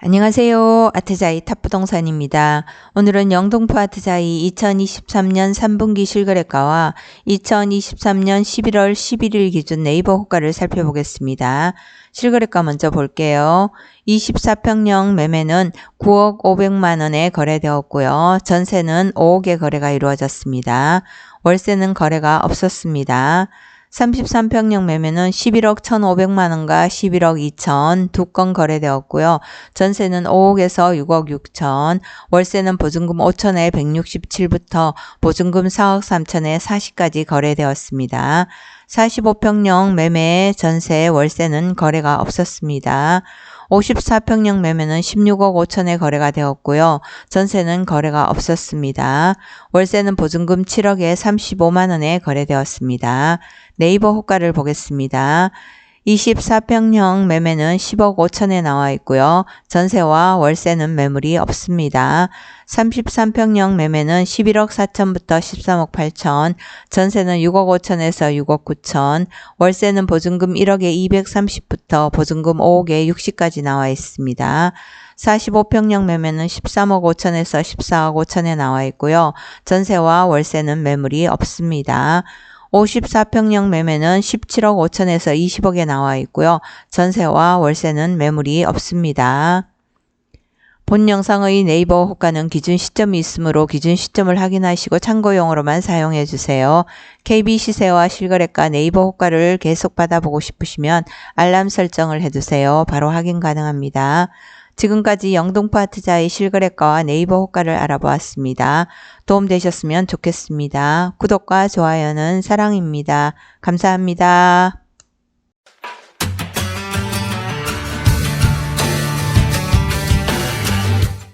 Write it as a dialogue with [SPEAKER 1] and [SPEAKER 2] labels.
[SPEAKER 1] 안녕하세요. 아트자이 탑부동산입니다. 오늘은 영동포 아트자이 2023년 3분기 실거래가와 2023년 11월 11일 기준 네이버 호가를 살펴보겠습니다. 실거래가 먼저 볼게요. 24평형 매매는 9억 500만 원에 거래되었고요. 전세는 5억의 거래가 이루어졌습니다. 월세는 거래가 없었습니다. 33평형 매매는 11억 1,500만 원과 11억 2천 두 건 거래되었고요. 전세는 5억에서 6억 6천, 월세는 보증금 5천에 167부터 보증금 4억 3천에 40까지 거래되었습니다. 45평형 매매 전세 월세는 거래가 없었습니다. 54평형 매매는 16억 5천에 거래가 되었고요. 전세는 거래가 없었습니다. 월세는 보증금 7억에 35만 원에 거래되었습니다. 네이버 호가를 보겠습니다. 24평형 매매는 10억 5천에 나와 있고요. 전세와 월세는 매물이 없습니다. 33평형 매매는 11억 4천부터 13억 8천, 전세는 6억 5천에서 6억 9천, 월세는 보증금 1억에 230부터 보증금 5억에 60까지 나와 있습니다. 45평형 매매는 13억 5천에서 14억 5천에 나와 있고요. 전세와 월세는 매물이 없습니다. 54평형 매매는 17억 5천에서 20억에 나와 있고요. 전세와 월세는 매물이 없습니다. 본 영상의 네이버 호가는 기준 시점이 있으므로 기준 시점을 확인하시고 참고용으로만 사용해 주세요. KB 시세와 실거래가 네이버 호가를 계속 받아보고 싶으시면 알람 설정을 해두세요. 바로 확인 가능합니다. 지금까지 영동파 트자의 실거래가와 네이버 호가를 알아보았습니다. 도움되셨으면 좋겠습니다. 구독과 좋아요는 사랑입니다. 감사합니다.